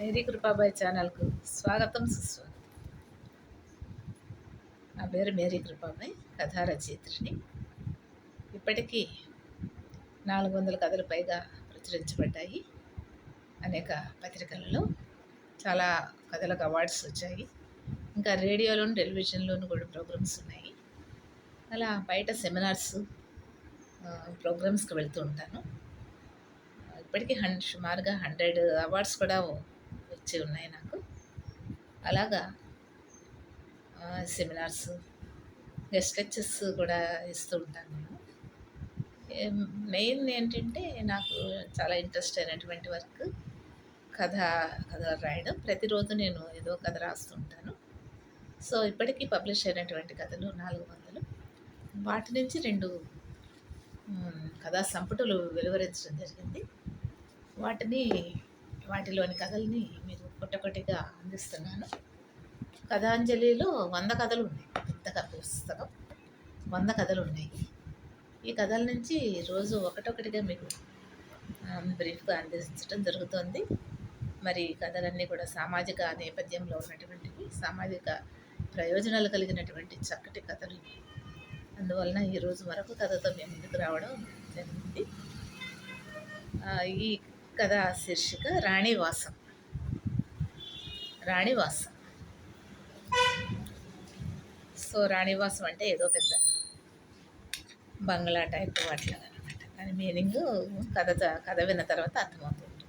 Mary Kripabai ఛానల్కు స్వాగతం సుస్వాగతం. నా పేరు మేరీ కృపాబాయ్ కథా రచయిత్రిని ఇప్పటికీ నాలుగు వందల కథలు పైగా ప్రచురించబడ్డాయి. అనేక పత్రికలలో చాలా కథలకు అవార్డ్స్ వచ్చాయి. ఇంకా రేడియోలోను టెలివిజన్లోను కూడా ప్రోగ్రామ్స్ ఉన్నాయి. అలా బయట సెమినార్స్ ప్రోగ్రామ్స్కి వెళ్తూ ఉంటాను. ఇప్పటికీ హన్ సుమారుగా హండ్రెడ్ అవార్డ్స్ కూడా వచ్చి ఉన్నాయి నాకు. అలాగా సెమినార్స్ గెస్ట్ లెక్చర్స్ కూడా ఇస్తూ ఉంటాను నేను. మెయిన్ ఏంటంటే నాకు చాలా ఇంట్రెస్ట్ అయినటువంటి వర్క్ కథ కథ రాయడం. ప్రతిరోజు నేను ఏదో కథ రాస్తుంటాను సో ఇప్పటికీ పబ్లిష్ అయినటువంటి కథలు నాలుగు వందలు. వాటి నుంచి రెండు కథా సంపుటలు వెలువరించడం జరిగింది. వాటిని వాటిలోని కథల్ని మీరు ఒకటొకటిగా అందిస్తున్నాను. కథాంజలిలో వంద కథలు ఉన్నాయి పెద్ద పుస్తకం. వంద కథలు ఉన్నాయి ఈ కథల నుంచి రోజు ఒకటొకటిగా మీకు బ్రీఫ్గా అందించడం జరుగుతుంది. మరి కథలన్నీ కూడా సామాజిక నేపథ్యంలో ఉన్నటువంటివి సామాజిక ప్రయోజనాలు కలిగినటువంటి చక్కటి కథలు. అందువలన ఈరోజు మరొక కథతో మేము ముందుకు రావడం జరిగింది. ఈ కథ శీర్షిక రాణివాసం. రాణివాసం. సో రాణివాసం అంటే ఏదో పెద్ద బంగ్లా టైప్ అట్లా అనమాట కానీ మీనింగ్ కథ కథ విన్న తర్వాత అర్థమవుతుంటుంది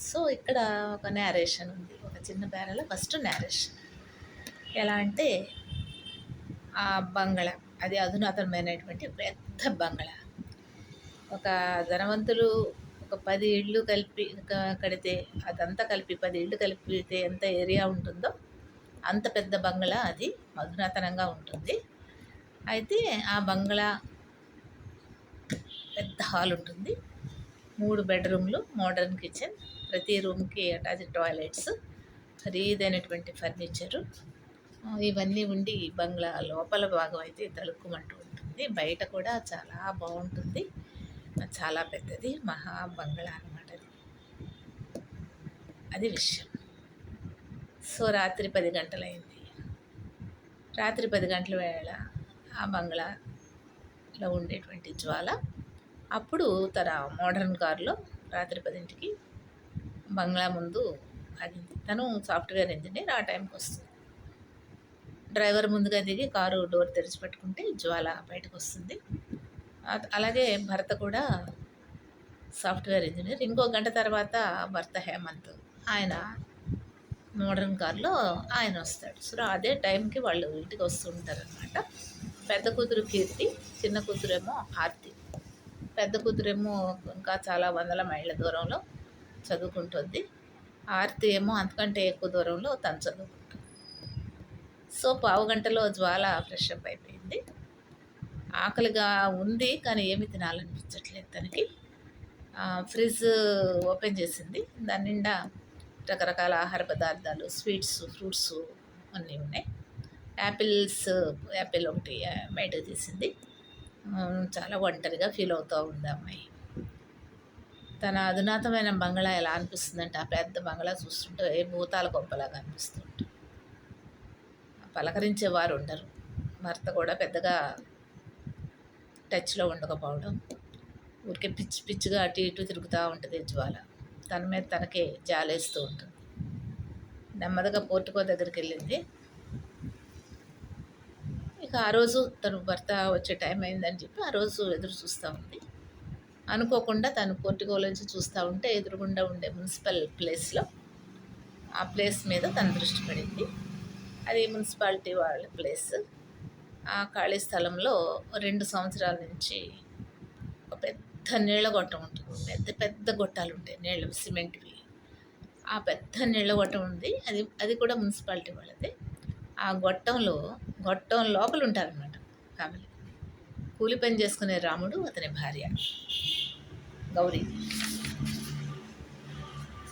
సో ఇక్కడ ఒక నేరేషన్ ఉంది. ఒక చిన్న పేరలో ఫస్ట్ నేరేషన్ ఎలా అంటే ఆ బంగ్లా అది అధునాతనమైనటువంటి పెద్ద బంగ్లా. ఒక ధనవంతులు ఒక పది ఇళ్ళు కలిపి కడితే అదంతా కలిపి పది ఇళ్ళు కలిపితే ఎంత ఏరియా ఉంటుందో అంత పెద్ద బంగ్లా అది మధునాతనంగా ఉంటుంది. అయితే ఆ బంగ్లా పెద్ద హాల్ ఉంటుంది. మూడు బెడ్రూమ్లు మోడర్న్ కిచెన్ ప్రతి రూమ్కి అటాచ్ టాయిలెట్స్ ఖరీదైనటువంటి ఫర్నిచరు. ఇవన్నీ ఉండి బంగ్లా లోపల భాగం అయితే తలుక్కుమంటూ ఉంటుంది. బయట కూడా చాలా బాగుంటుంది. చాలా పెద్దది. మహా బంగ్లా అనమాట అది. అది విషయం. సో రాత్రి పది గంటలైంది. రాత్రి పది గంటల వేళ ఆ బంగ్లాలో ఉండేటువంటి జ్వాల. అప్పుడు తన మోడర్న్ కారులో రాత్రి పదింటికి బంగ్లా ముందు ఆగింది తను సాఫ్ట్వేర్ ఇంజనీర్ ఆ టైంకి వస్తుంది. డ్రైవర్ ముందుగా దిగి కారు డోర్ తెరిచిపెట్టుకుంటే జ్వాల బయటకు వస్తుంది. అలాగే భర్త కూడా సాఫ్ట్వేర్ ఇంజనీర్. ఇంకో గంట తర్వాత భర్త హేమంత్. ఆయన మోడర్న్ కార్లో ఆయన వస్తాడు. సో అదే టైంకి వాళ్ళు ఇంటికి వస్తుంటారనమాట పెద్ద కూతురు కీర్తి చిన్న కూతురేమో హార్తి. పెద్ద కూతురేమో ఇంకా చాలా వందల మైళ్ళ దూరంలో చదువుకుంటుంది. ఆర్తి ఏమో అంతకంటే ఎక్కువ దూరంలో తను చదువుకుంటుంది. సో పావు గంటలో జ్వాల ఫ్రెష్ అప్ అయిపోయింది. ఆకలిగా ఉంది కానీ ఏమి తినాలనిపించట్లేదు తనకి. ఫ్రిడ్జ్ ఓపెన్ చేసింది. దాని నిండా రకరకాల ఆహార పదార్థాలు స్వీట్స్ ఫ్రూట్స్ అన్నీ ఉన్నాయి. యాపిల్స్ యాపిల్ ఒకటి బయట తీసింది. చాలా ఒంటరిగా ఫీల్ అవుతూ ఉంది అమ్మాయి. తన అధునాతమైన బంగ్లా ఎలా అనిపిస్తుందంటే ఆ పెద్ద బంగ్లా చూస్తుంటే ఏ భూతాల గొప్పలాగా అనిపిస్తుంటుంది. పలకరించేవారు ఉండరు. భర్త కూడా పెద్దగా టచ్లో ఉండకపోవడం. ఊరికే పిచ్చి పిచ్చిగా అటు ఇటు తిరుగుతూ ఉంటుంది జ్వాల. తన మీద తనకే జాలేస్తూ ఉంటుంది. నెమ్మదిగా పోర్టుకో దగ్గరికి వెళ్ళింది ఇక ఆ రోజు తను భర్త వచ్చే టైం అయిందని చెప్పి ఆ రోజు ఎదురు చూస్తూ ఉంది. అనుకోకుండా తను పోర్టుకోలోంచి చూస్తూ ఉంటే ఎదురుగుండా ఉండే మున్సిపల్ ప్లేస్లో ఆ ప్లేస్ మీద తన దృష్టి పడింది. అది మున్సిపాలిటీ వాళ్ళ ప్లేస్. ఆ ఖాళీ స్థలంలో రెండు సంవత్సరాల నుంచి ఒక పెద్ద నీళ్ళ గొట్టం ఉంటుంది. పెద్ద పెద్ద గొట్టాలు ఉంటాయి. నీళ్ళు సిమెంట్వి ఆ పెద్ద నీళ్ళ గొట్టం ఉంది. అది అది కూడా మున్సిపాలిటీ వాళ్ళది. ఆ గొట్టంలో గొట్టం లోపల ఉంటారనమాట ఫ్యామిలీ. కూలి పని చేసుకునే రాముడు అతని భార్య. గౌరీ.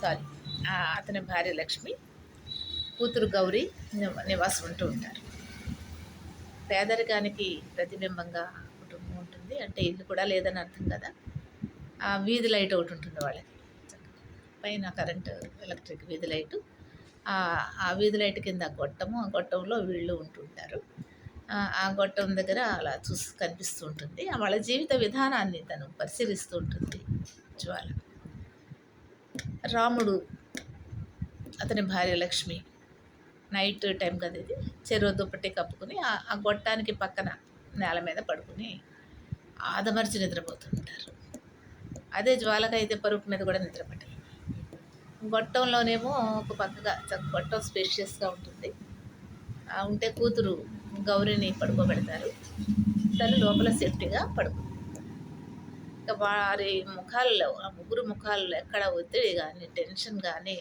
సారీ అతని భార్య లక్ష్మి. కూతురు గౌరీ నివాసం ఉంటూ ఉంటారు. పేదరికానికి ప్రతిబింబంగా కుటుంబం ఉంటుంది. అంటే ఇల్లు కూడా లేదని అర్థం కదా. ఆ వీధి లైట్ ఒకటి ఉంటుంది వాళ్ళకి పైన కరెంటు ఎలక్ట్రిక్ వీధి లైటు. ఆ వీధి లైట్ కింద గొట్టము ఆ గొట్టంలో వీళ్ళు ఉంటుంటారు. ఆ గొట్టం దగ్గర అలా చూసి కనిపిస్తూ ఉంటుంది. వాళ్ళ జీవిత విధానాన్ని తను పరిశీలిస్తూ ఉంటుంది జ్వాల. రాముడు అతని భార్య లక్ష్మి నైట్ టైం కదా ఇది. చెరువు దుప్పటి కప్పుకుని ఆ గొట్టానికి పక్కన నేల మీద పడుకుని ఆదమర్చి నిద్రపోతుంటారు. అదే జ్వాలకైతే పరుపు మీద కూడా నిద్రపట్టారు. గొట్టంలోనేమో ఒక పక్కగా గొట్టం స్పేషియస్గా ఉంటుంది. ఉంటే కూతురు గౌరిని పడుకోబెడతారు. తను లోపల సేఫ్టీగా పడుకు ఇంకా వారి ముఖాల్లో ఆ ముగ్గురు ముఖాల్లో ఎక్కడ ఒత్తిడి కానీ టెన్షన్ కానీ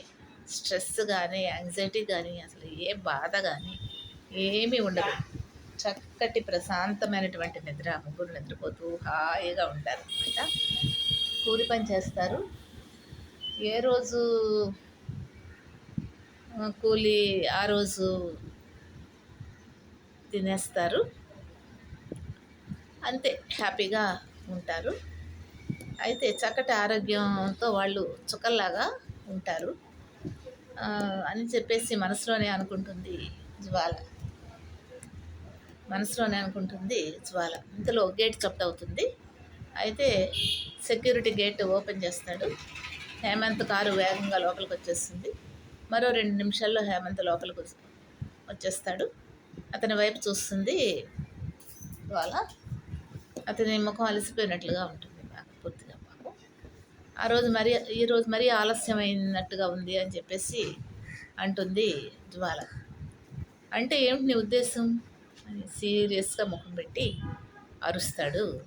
స్ట్రెస్ కానీ యాంగ్జైటీ కానీ అసలు ఏ బాధ కానీ ఏమీ ఉండదు. చక్కటి ప్రశాంతమైనటువంటి నిద్ర ముగ్గురు నిద్రపోతూ హాయిగా ఉంటారు అనమాట కూలి పని చేస్తారు. ఏ రోజు కూలి ఆ రోజు తినేస్తారు. అంతే హ్యాపీగా ఉంటారు. అయితే చక్కటి ఆరోగ్యంతో వాళ్ళు చుక్కల్లాగా ఉంటారు. అని చెప్పేసి మనసులోనే అనుకుంటుంది జ్వాల. మనసులోనే అనుకుంటుంది జ్వాల. ఇంతలో గేట్ చప్ట్ అవుతుంది. అయితే సెక్యూరిటీ గేట్ ఓపెన్ చేస్తాడు. హేమంత్ కారు వేగంగా లోపలికి వచ్చేస్తుంది. మరో రెండు నిమిషాల్లో హేమంత్ లోపలికి వచ్చేస్తాడు. అతని వైపు చూస్తుంది జ్వాల. అతని ముఖం అలసిపోయినట్లుగా ఉంటుంది. ఆ రోజు మరీ ఈరోజు మరీ ఆలస్యమైనట్టుగా ఉంది అని చెప్పేసి అంటుంది జ్వాల. అంటే ఏమిటి నీ ఉద్దేశం? అని సీరియస్గా ముఖం పెట్టి అరుస్తాడు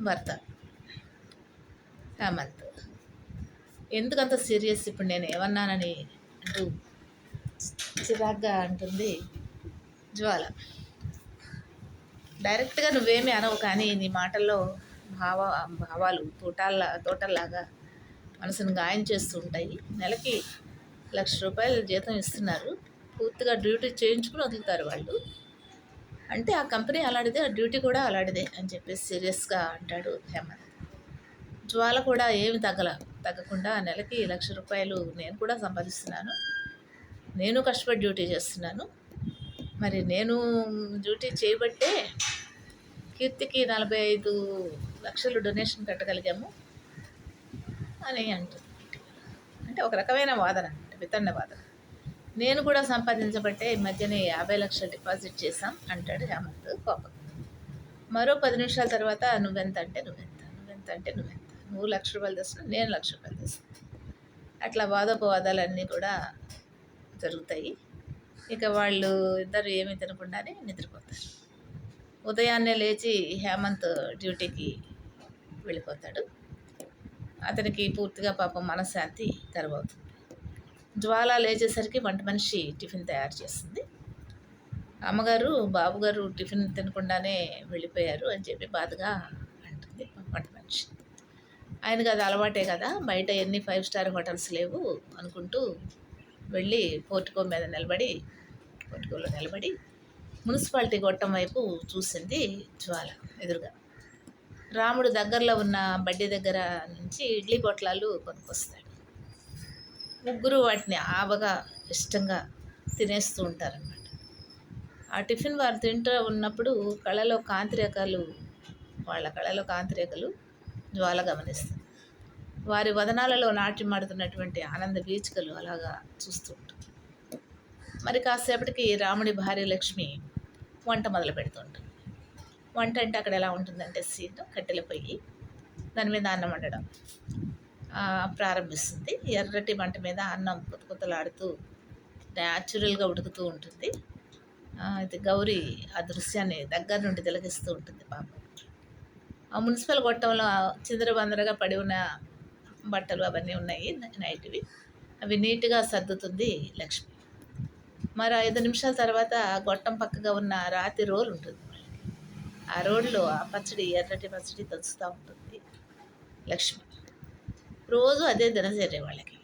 భర్త. హేమంత్. ఎందుకంత సీరియస్ ఇప్పుడు నేను ఏమన్నానని అంటూ చిరాగ్గా అంటుంది జ్వాల. డైరెక్ట్గా నువ్వేమీ అనవు కానీ నీ మాటల్లో భావ భావాలు తోటాల తోటల్లాగా మనసును గాయం చేస్తూ ఉంటాయి నెలకి లక్ష రూపాయలు జీతం ఇస్తున్నారు. పూర్తిగా డ్యూటీ చేయించుకుని వదులుతారు వాళ్ళు. అంటే ఆ కంపెనీ అలాంటిదే ఆ డ్యూటీ కూడా అలాంటిదే అని చెప్పేసి సీరియస్గా అంటాడు హేమంత్. జ్వాల కూడా ఏమి తగ్గల తగ్గకుండా నెలకి లక్ష రూపాయలు నేను కూడా సంపాదిస్తున్నాను. నేను కష్టపడి డ్యూటీ చేస్తున్నాను. మరి నేను డ్యూటీ చేయబట్టే కీర్తికి నలభై ఐదు లక్షలు డొనేషన్ కట్టగలిగాము అని అంటుంది. అంటే ఒక రకమైన వాదన అంటే వితండ వాదన. నేను కూడా సంపాదించబట్టే ఈ మధ్యనే యాభై లక్షలు డిపాజిట్ చేశాం అంటాడు హేమంత్ కోపం. మరో పది నిమిషాల తర్వాత నువ్వెంత అంటే నువ్వెంత నువ్వెంత అంటే నువ్వెంత. నువ్వు లక్ష రూపాయలు తెస్తున్నావు నేను లక్ష రూపాయలు తెస్తాను అట్లా వాదోపవాదాలన్నీ కూడా జరుగుతాయి. ఇక వాళ్ళు ఇద్దరు ఏమీ తినకుండానే నిద్రపోతారు. ఉదయాన్నే లేచి హేమంత్ డ్యూటీకి వెళ్ళిపోతాడు. అతనికి పూర్తిగా పాపం మనశ్శాంతి తెరవవుతుంది జ్వాల లేచేసరికి వంట మనిషి టిఫిన్ తయారు చేస్తుంది. అమ్మగారు బాబుగారు టిఫిన్ తినకుండానే వెళ్ళిపోయారు అని చెప్పి బాధగా అంటుంది వంట మనిషి. ఆయనకి అది అలవాటే కదా బయట ఎన్ని ఫైవ్ స్టార్ హోటల్స్ లేవు అనుకుంటూ వెళ్ళి పోర్టుకో మీద నిలబడి పోర్టుకోలో నిలబడి మున్సిపాలిటీ గొట్టం వైపు చూసింది జ్వాల ఎదురుగా. రాముడు దగ్గరలో ఉన్న బడ్డీ దగ్గర నుంచి ఇడ్లీ పొట్లాలు కొనుక్కొస్తాడు. ముగ్గురు వాటిని ఆవగా ఇష్టంగా తినేస్తూ ఉంటారన్నమాట. ఆ టిఫిన్ వారు తింటూ ఉన్నప్పుడు కళలో కాంతిరేఖలు వాళ్ళ కళలో కాంతిరేఖలు జ్వాల గమనిస్తుంది వారి వదనాలలో నాట్యమాడుతున్నటువంటి ఆనంద బీచికలు అలాగా చూస్తూ ఉంటారు. మరి కాసేపటికి రాముడి భార్య లక్ష్మి వంట మొదలు పెడుతుంటుంది వంట అంటే అక్కడ ఎలా ఉంటుందంటే సీటు కట్టెల పొయ్యి. దాని మీద అన్నం వండడం. ప్రారంభిస్తుంది. ఎర్రటి వంట మీద అన్నం కొత్త కొత్తలాడుతూ న్యాచురల్గా ఉడుకుతూ ఉంటుంది. ఇది గౌరీ ఆ దృశ్యాన్ని దగ్గర నుండి తిలగిస్తూ ఉంటుంది పాపం. ఆ మున్సిపల్ గొట్టంలో చిందరబందరగా పడి ఉన్న బట్టలు అవన్నీ ఉన్నాయి నైట్వి. అవి నీట్గా సర్దుతుంది లక్ష్మి. మరి ఐదు నిమిషాల తర్వాత గొట్టం పక్కగా ఉన్న రాతి రోల్ ఉంటుంది. ఆ రోడ్లో ఆ పచ్చడి ఎర్రటి పచ్చడి తలుస్తూ ఉంటుంది. లక్ష్మి. రోజు అదే దినచర్య వాళ్ళకి.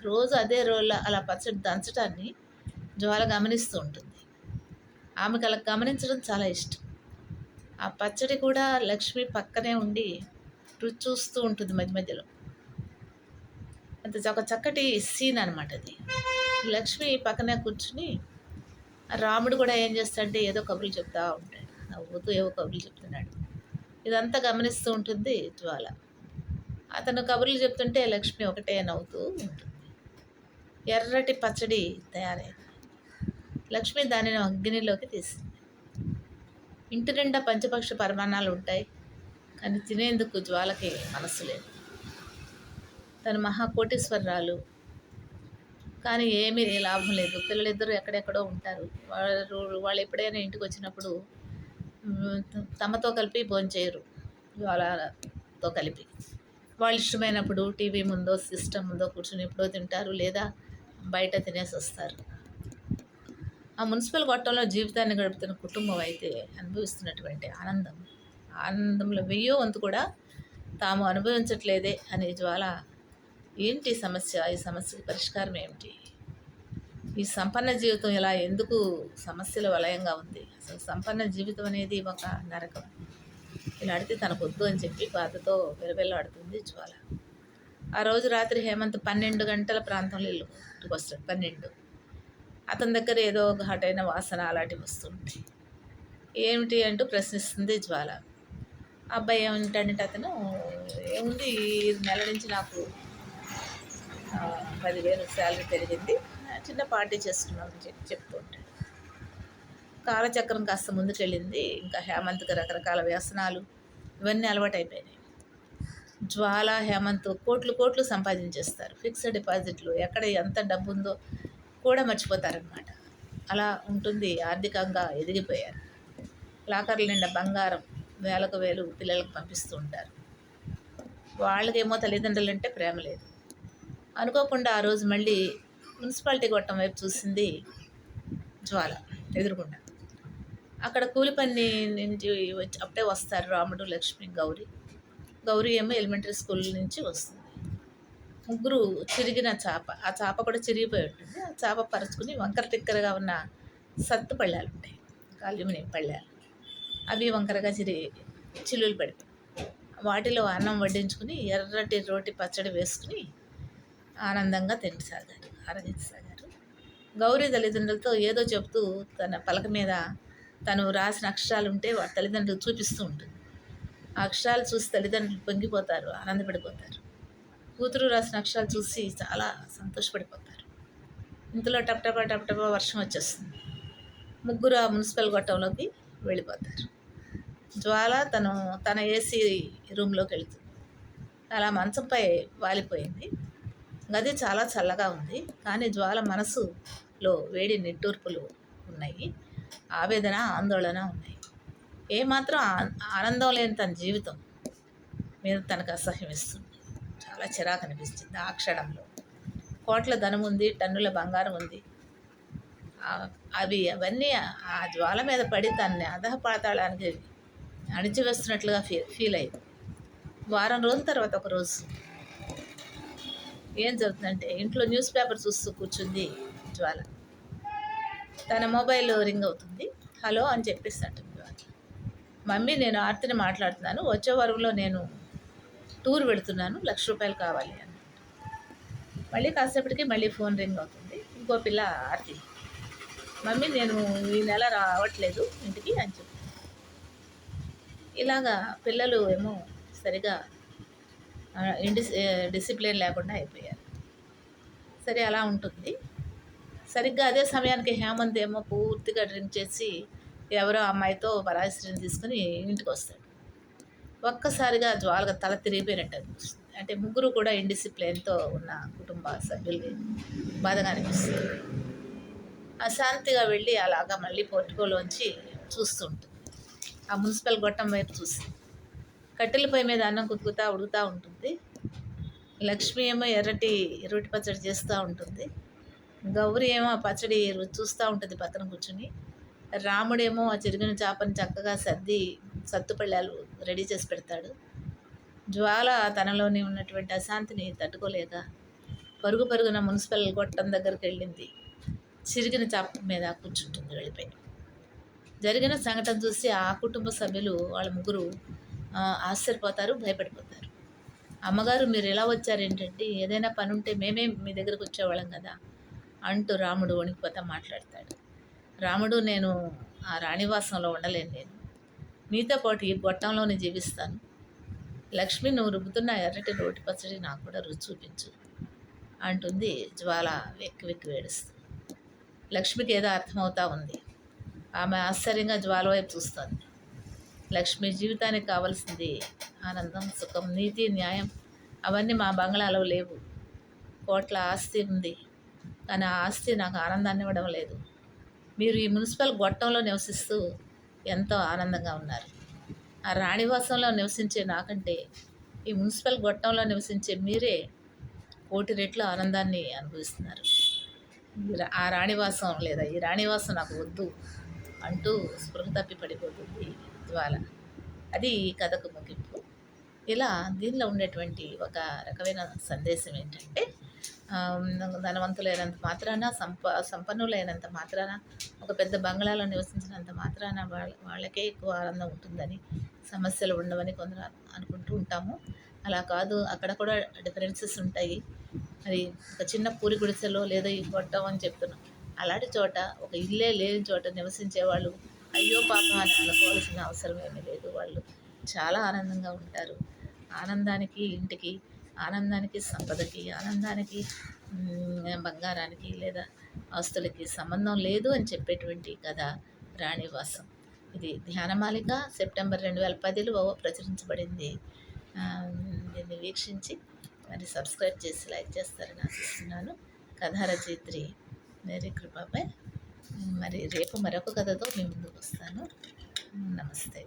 రోజు అదే రోల్ అలా పచ్చడి దంచడాన్ని జ్వాల గమనిస్తూ ఉంటుంది. ఆమెకు అలా గమనించడం చాలా ఇష్టం. ఆ పచ్చడి కూడా లక్ష్మి పక్కనే ఉండి రుచి చూస్తూ ఉంటుంది మధ్య మధ్యలో. అంత ఒక చక్కటి సీన్ అనమాట అది. లక్ష్మి పక్కనే కూర్చుని రాముడు కూడా ఏం చేస్తాడంటే ఏదో కబుర్లు చెప్తా ఉంటాడు. నవ్వుతూ ఏవో కబుర్లు చెప్తున్నాడు. ఇదంతా గమనిస్తూ ఉంటుంది జ్వాల. అతను కబుర్లు చెప్తుంటే లక్ష్మి ఒకటే నవ్వుతూ ఉంటుంది. ఎర్రటి పచ్చడి తయారైంది. లక్ష్మి దానిని అగ్నిలోకి తీసింది. ఇంటి నిండా పంచపక్ష పరిమాణాలు ఉంటాయి కానీ తినేందుకు జ్వాలకి మనసు లేదు. తను మహాకోటీశ్వరరాలు కానీ ఏమీ లాభం లేదు. పిల్లలిద్దరూ ఎక్కడెక్కడో ఉంటారు. వాళ్ళు వాళ్ళు ఎప్పుడైనా ఇంటికి వచ్చినప్పుడు తమతో కలిపి భోంచేయరు వాళ్ళతో కలిపి. వాళ్ళు ఇష్టమైనప్పుడు టీవీ ముందో సిస్టమ్ ముందో కూర్చొని ఎప్పుడో తింటారు లేదా బయట తినేసి వస్తారు. ఆ మున్సిపల్ గొట్టంలో జీవితాన్ని గడుపుతున్న కుటుంబం అయితే అనుభవిస్తున్నటువంటి ఆనందం. ఆనందంలో వెయ్యో వంతు కూడా తాము అనుభవించట్లేదే అనే జ్వాల ఏంటి సమస్య? ఈ సమస్యకి పరిష్కారం ఏమిటి? ఈ సంపన్న జీవితం ఇలా ఎందుకు సమస్యల వలయంగా ఉంది? అసలు సంపన్న జీవితం అనేది ఒక నరకం. ఇలా అడితే తనకు వద్దు అని చెప్పి బాధతో వెలవెల్లాడుతుంది జ్వాల. ఆ రోజు రాత్రి హేమంత్ పన్నెండు గంటల ప్రాంతంలో ఇల్లు ఇంటికి వస్తాడు. పన్నెండు. అతని దగ్గర ఏదో ఘాటైన వాసన అలాంటివి వస్తుంటాయి. ఏమిటి అంటూ ప్రశ్నిస్తుంది జ్వాల. అబ్బాయి ఏమిటంటే అతను ఏముంది ఈ నెల నుంచి నాకు పదివేలు శాలరీ పెరిగింది. చిన్న పార్టీ చేసుకున్నామని చెప్పి చెప్తూ ఉంటాడు కాలచక్రం కాస్త ముందుకెళ్ళింది. ఇంకా హేమంత్కి రకరకాల వ్యసనాలు ఇవన్నీ అలవాటైపోయినాయి. జ్వాల హేమంత్ కోట్లు కోట్లు సంపాదించేస్తారు. ఫిక్స్డ్ డిపాజిట్లు ఎక్కడ ఎంత డబ్బు ఉందో కూడా మర్చిపోతారనమాట అలా ఉంటుంది ఆర్థికంగా ఎదిగిపోయారు. లాకర్ల నిండా బంగారం వేలకు వేలు పిల్లలకు పంపిస్తూ ఉంటారు. వాళ్ళకేమో తల్లిదండ్రులు అంటే ప్రేమ లేదు. అనుకోకుండా ఆ రోజు మళ్ళీ మున్సిపాలిటీ గొట్టం వైపు చూసింది జ్వాల ఎదురుకుండా అక్కడ కూలి పని నుంచి వచ్చి అప్పుడే వస్తారు రాముడు లక్ష్మి గౌరీ. గౌరీ ఏమో ఎలిమెంటరీ స్కూల్ నుంచి వస్తుంది. ముగ్గురు చిరిగిన చేప ఆ చేప కూడా చిరిగిపోయి ఉంటుంది. ఆ చేప పరుచుకుని వంకర తిక్కరగా ఉన్న సత్తు పళ్ళాలు ఉంటాయి అల్యూమినియం పళ్ళాలు. అవి వంకరగా చిరిగి చిల్లులు పడిపోయి వాటిలో అన్నం వడ్డించుకుని ఎర్రటి రోటి పచ్చడి వేసుకుని ఆనందంగా తినసాగారు ఆరగించసాగారు గౌరీ తల్లిదండ్రులతో ఏదో చెప్తూ తన పలక మీద తను రాసిన అక్షరాలు ఉంటే వాటి తల్లిదండ్రులు చూపిస్తూ ఉంటుంది. ఆ అక్షరాలు చూసి తల్లిదండ్రులు పొంగిపోతారు ఆనందపడిపోతారు. కూతురు రాసిన అక్షరాలు చూసి చాలా సంతోషపడిపోతారు. ఇంతలో టప్ టపటపా వర్షం వచ్చేస్తుంది. ముగ్గురు ఆ మున్సిపల్ గొట్టంలోకి వెళ్ళిపోతారు. జ్వాల తను తన ఏసీ రూమ్లోకి వెళుతుంది. అలా మంచంపై వాలిపోయింది. గది చాలా చల్లగా ఉంది. కానీ జ్వాల మనసులో వేడి నిట్టూర్పులు ఉన్నాయి. ఆవేదన ఆందోళన ఉన్నాయి. ఏమాత్రం ఆనందం లేని తన జీవితం మీద తనకు అసహ్యం ఇస్తుంది. చాలా చిరాకు అనిపిస్తుంది ఆ క్షణంలో. కోట్ల ధనం ఉంది టన్నుల బంగారం ఉంది. అవి అవన్నీ ఆ జ్వాల మీద పడి తనని అధహపాతాళానికి అణిచివేస్తున్నట్లుగా ఫీ ఫీల్ అయింది. వారం రోజుల తర్వాత ఒక రోజు ఏం జరుగుతుందంటే ఇంట్లో న్యూస్ పేపర్ చూస్తూ కూర్చుంది జ్వాల. తన మొబైల్ రింగ్ అవుతుంది. హలో అని చెప్పేసి అంటుంది జ్వాల. మమ్మీ నేను ఆర్తిని మాట్లాడుతున్నాను. వచ్చే వారంలో నేను టూర్ వెళుతున్నాను. లక్ష రూపాయలు కావాలి అని. మళ్ళీ కాసేపటికి మళ్ళీ ఫోన్ రింగ్ అవుతుంది. ఇంకో పిల్ల ఆర్తి. మమ్మీ నేను ఈ నెల రావట్లేదు ఇంటికి అని చెప్పి. ఇలాగా పిల్లలు ఏమో సరిగా డిసిప్లిన్ లేకుండా అయిపోయారు. సరే అలా ఉంటుంది. సరిగ్గా అదే సమయానికి హేమంత్ ఏమో పూర్తిగా డ్రింక్ చేసి ఎవరో అమ్మాయితో పరాయి తీసుకుని ఇంటికి వస్తాడు. ఒక్కసారిగా జ్వాలగా తల తిరిగిపోయినట్టు అనిపిస్తుంది. అంటే ముగ్గురు కూడా ఇండిసిప్లిన్తో ఉన్న కుటుంబ సభ్యులకి బాధగా అనిపిస్తుంది. అశాంతిగా వెళ్ళి అలాగా మళ్ళీ పోర్టుకోలోంచి చూస్తుంటుంది ఆ మున్సిపల్ గొట్టం వైపు చూసి. కట్టెల పొయ్యి మీద అన్నం కుతుకుతా ఉడుకుతూ ఉంటుంది. లక్ష్మి ఏమో ఎర్రటి ఎర్రటి పచ్చడి చేస్తూ ఉంటుంది. గౌరి ఏమో ఆ పచ్చడి రుచి చూస్తూ ఉంటుంది పక్కన కూర్చుని. రాముడేమో ఆ చిరిగిన చేపని చక్కగా సర్ది సత్తుపళ్ళాలు రెడీ చేసి పెడతాడు. జ్వాల తనలోని ఉన్నటువంటి అశాంతిని తట్టుకోలేక పరుగు పరుగున మున్సిపల్ గొట్టం దగ్గరికి వెళ్ళింది. చిరిగిన చాప మీద కూర్చుంటుంది వెళ్ళిపోయి. జరిగిన సంఘటన చూసి ఆ కుటుంబ సభ్యులు వాళ్ళ ముగ్గురు ఆశ్చర్యపోతారు భయపడిపోతారు. అమ్మగారు మీరు ఎలా వచ్చారేంటంటే ఏదైనా పని ఉంటే మేమే మీ దగ్గరకు వచ్చేవాళ్ళం కదా అంటూ రాముడు వణికిపోతా మాట్లాడతాడు. రాముడు నేను ఆ రాణివాసంలో ఉండలేను నేను. మీతో పాటు ఈ గొట్టంలోనే జీవిస్తాను. లక్ష్మి నువ్వు రుబ్బుతున్న ఎర్రటి రోటి పచ్చడి నాకు కూడా రుచి చూపించు అంటుంది జ్వాల వెక్కి వెక్కి వేడుస్తూ. లక్ష్మికి ఏదో అర్థమవుతా ఉంది. ఆమె ఆశ్చర్యంగా జ్వాల వైపు చూస్తుంది. లక్ష్మి జీవితానికి కావాల్సింది. ఆనందం సుఖం నీతి న్యాయం అవన్నీ మా బంగ్లాలో లేవు. కోట్ల ఆస్తి ఉంది. కానీ ఆ ఆస్తి నాకు ఆనందాన్ని ఇవ్వడం లేదు. మీరు ఈ మున్సిపల్ గొట్టంలో నివసిస్తూ ఎంతో ఆనందంగా ఉన్నారు. ఆ రాణివాసంలో నివసించే నాకంటే ఈ మున్సిపల్ గొట్టంలో నివసించే మీరే కోటి రెట్లు ఆనందాన్ని అనుభవిస్తున్నారు. రా- ఆ రాణివాసం లేదా ఈ రాణివాసం నాకు వద్దు. అంటూ స్పృహ తప్పి పడిపోతుంది జ్వాల. అది ఈ కథకు ముగింపు. ఇలా దీనిలో ఉండేటువంటి ఒక రకమైన సందేశం ఏంటంటే ధనవంతులైనంత మాత్రాన సంప సంపన్నులైనంత మాత్రాన ఒక పెద్ద బంగ్లాలో నివసించినంత మాత్రాన వాళ్ళ వాళ్ళకే ఎక్కువ ఆనందం ఉంటుందని సమస్యలు ఉండవని కొందరు అనుకుంటూ ఉంటాము. అలా కాదు అక్కడ కూడా డిఫరెన్సెస్ ఉంటాయి. మరి ఒక చిన్న పూరి గుడిసెలో లేదా ఈ గొట్టం అని చెప్తున్నాం. అలాంటి చోట ఒక ఇల్లే లేని చోట నివసించే వాళ్ళు అయ్యో పాపం అని అనుకోవాల్సిన అవసరం ఏమీ లేదు. వాళ్ళు చాలా ఆనందంగా ఉంటారు. ఆనందానికి ఇంటికి ఆనందానికి సంపదకి ఆనందానికి బంగారానికి లేదా ఆస్తులకి సంబంధం లేదు అని చెప్పేటువంటి కథ రాణివాసం. ఇది ధ్యానమాలిక సెప్టెంబర్ రెండు వేల పదిలో ప్రచురించబడింది. దీన్ని వీక్షించి మరి సబ్స్క్రైబ్ చేసి లైక్ చేస్తారని ఆశిస్తున్నాను. కథా రచయిత్రి మేరీ కృపపై మరి రేపు మరొక కథతో మీ ముందుకు వస్తాను నమస్తే